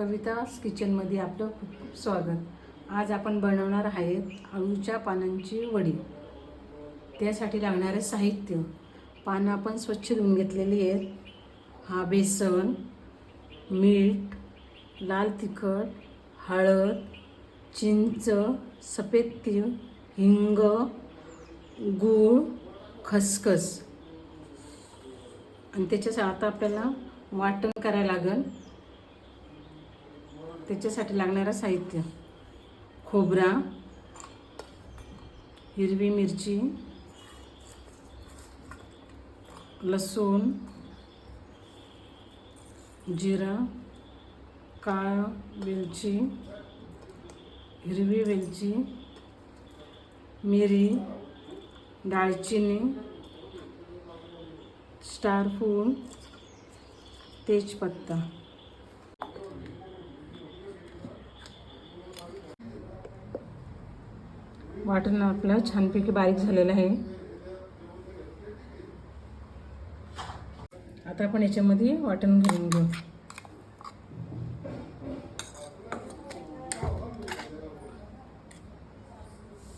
कवितास किचनमध्ये आपलं खूप खूप स्वागत. आज आपण बनवणार आहेत अळूच्या पानांची वडी. त्यासाठी लागणारे साहित्य. पानं आपण स्वच्छ धुवून घेतलेली आहेत. हा बेसन मीठ लाल तिखट हळद चिंच सफेद तीळ हिंग गूळ खसखस. आणि त्याच्यासाठी आता आपल्याला वाटण करायला लागेल. त्याच्यासाठी लागणारं साहित्य. खोबरा हिरवी मिरची लसूण जिरं काळ वेलची हिरवी वेलची मिरी दालचिनी स्टारफूल तेजपत्ता. वाटण आपलं छानपैकी बारीक झालेलं आहे. आता आपण याच्यामध्ये वाटण घालून घेऊ.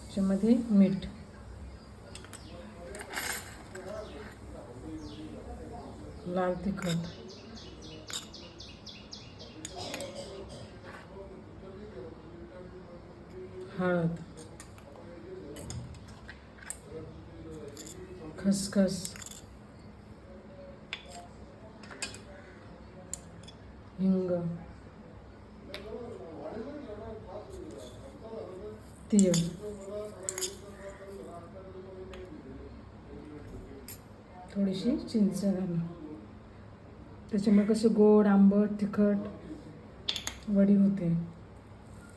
याच्यामध्ये मीठ. लाल तिखट. हळद. खसखस हिंग तीळ थोडीशी चिंच घालून त्याच्यामुळे कसं गोड आंबट तिखट वडी होते.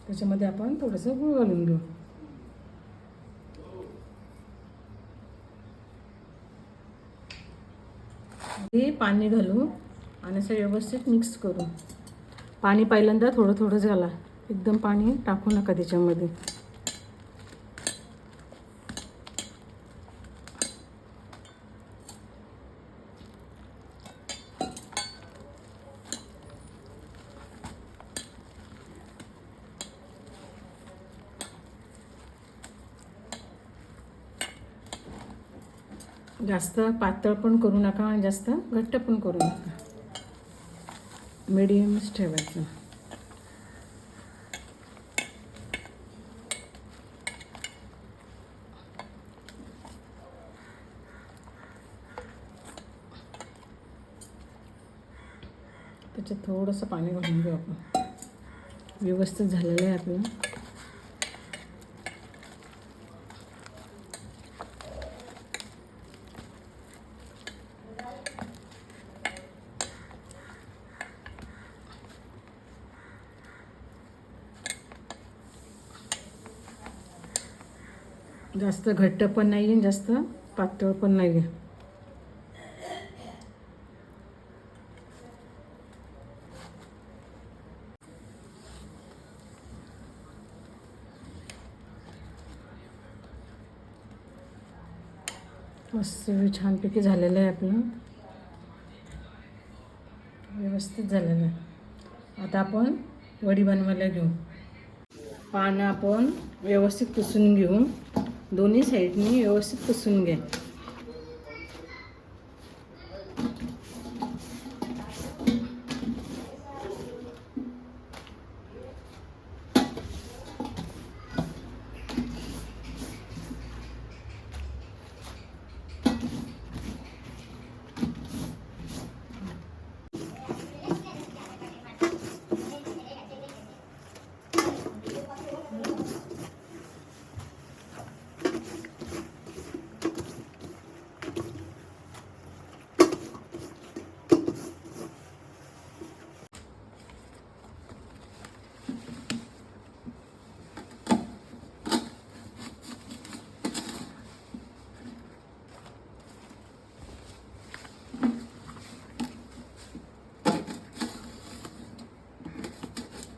त्याच्यामध्ये आपण थोडंसं गूळ घालून घेऊ. हे पाणी घालू आणि असं व्यवस्थित मिक्स करू पाणी पहिल्यांदा थोडं थोडं झाला. एकदम पाणी टाकू नका त्याच्यामध्ये. जास्त पातळ पण करू नका आणि जास्त घट्ट पण करू नका. मिडियमच ठेवायचं. त्याच्यात थोडंसं पाणी घालून घेऊ आपण. व्यवस्थित झालेलं आहे आपलं. जास्त घट्ट पण नाही आहे जास्त पातळ पण नाही आहे मस्त छानपैकी झालेलं आहे आपलं. व्यवस्थित झालेलं आहे. आता आपण वडी बनवायला घेऊ. पानं आपण व्यवस्थित पुसून घेऊ. दोन्ही साईडनी व्यवस्थित पुसून घ्या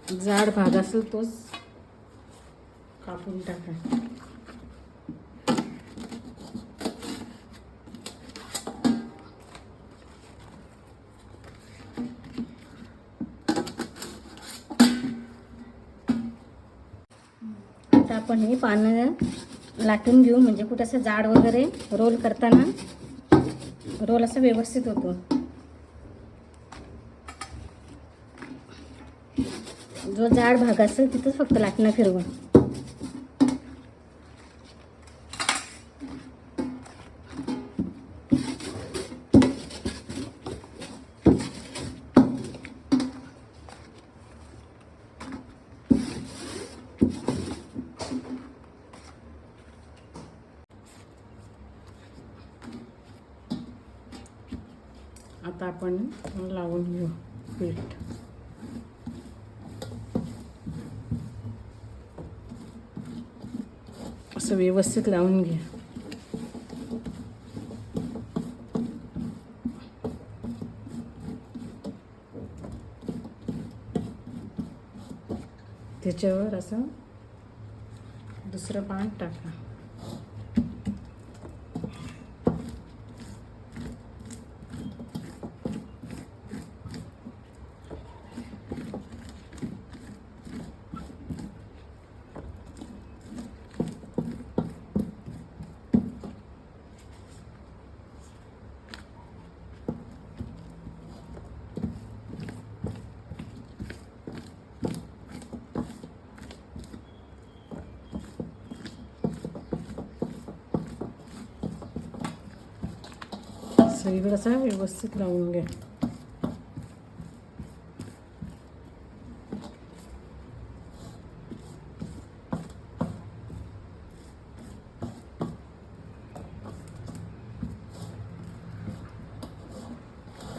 जाड भाग असेल तोच कापून टाका. आता आपण हे पानं लाटून घेऊ म्हणजे कुठं असं जाड वगैरे रोल करताना रोल असा व्यवस्थित होतो. जो जाड भाग असेल तिथंच फक्त लाटणं फिरवून. आता आपण लावून घेऊ पीठ. असं व्यवस्थित लावून घ्या त्याच्यावर पान टाका. सगळीकडे असं व्यवस्थित लावून घ्या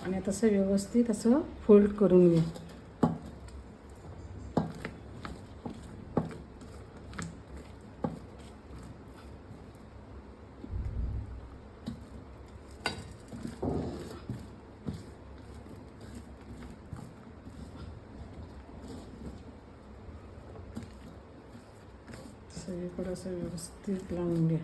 आणि तसं व्यवस्थित असं फोल्ड करून घ्या सगळीकडे असं व्यवस्थित लावून घ्या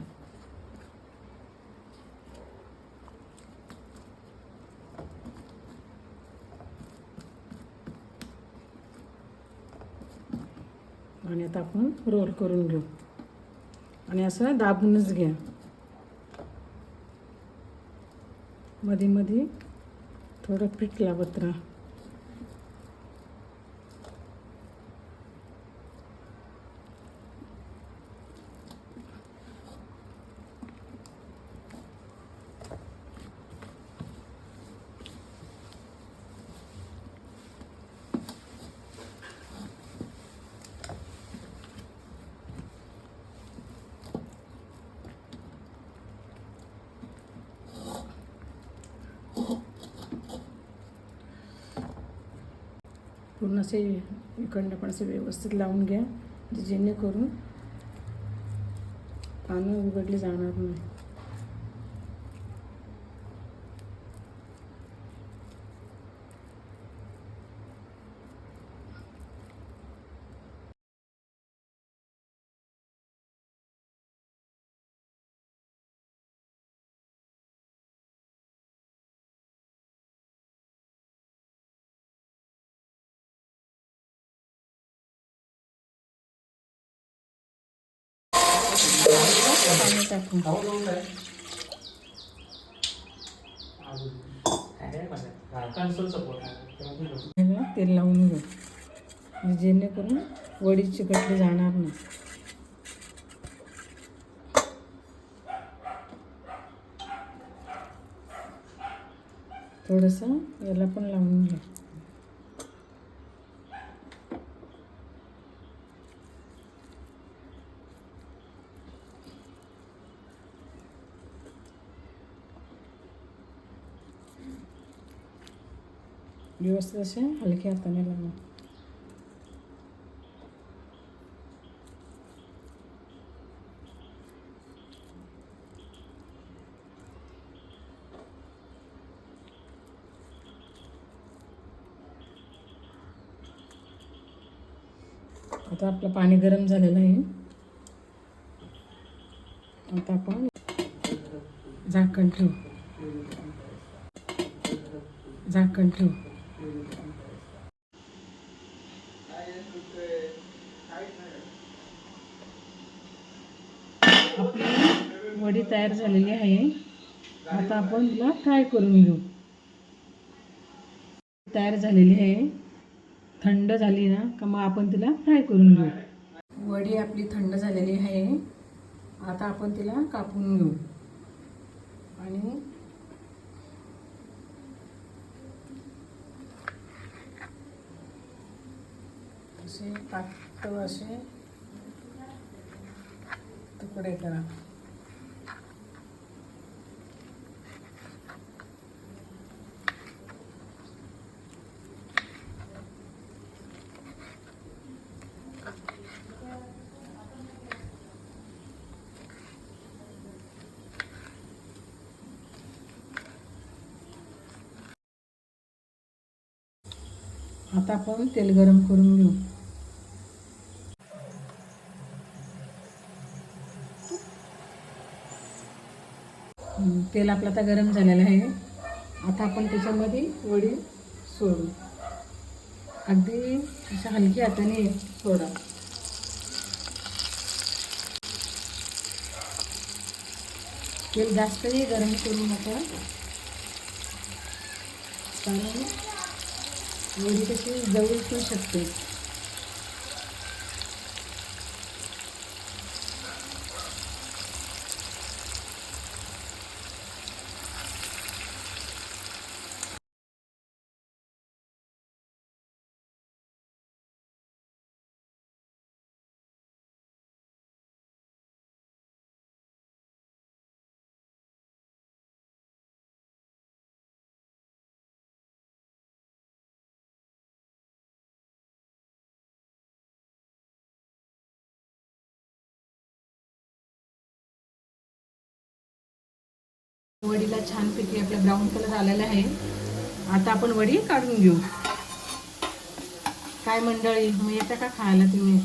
आणि आता आपण रोल करून घेऊ. आणि असं दाबूनच घ्या. मध्ये मध्ये थोडं पीठ लावत राहा. पूर्ण असे इकडनं पण असे व्यवस्थित लावून घ्या म्हणजे जेणेकरून पानं उघडली जाणार नाही. पाणी टाकून तेल लावून घेऊ. म्हणजे जेणेकरून वडी चिकटली जाणार नाही. थोडंसं याला पण लावून घ्या व्यवस्थित असे हलक्या हाताने लावा आता आपलं पाणी गरम झालेलं आहे. आता आपण झाकण ठेवू. झाकण ठेवू वडी तयार झालेली आहे. आता आपण तिला फ्राय करून घेऊ. तयार झालेली आहे. थंड झाली ना का मग आपण तिला फ्राय करून घेऊ. वडी आपली थंड झालेली आहे. आता आपण तिला कापून घेऊ. आणि असे पातळ असे तुकडे करा. आता आपण तेल गरम करून घेऊ. तेल आपलं आता गरम झालेलं आहे. आता आपण त्याच्यामध्ये वडी सोडू. अगदी अशा हलकी हाताने सोडा. तेल जास्तही गरम करू नका कारण म्हणजे कशी जवळ पण शकते. वडीला छानपैकी आपला ब्राऊन कलर आलेला आहे. आता आपण वडी काढून घेऊ. काय मंडळी मग येता का खायला तुम्ही?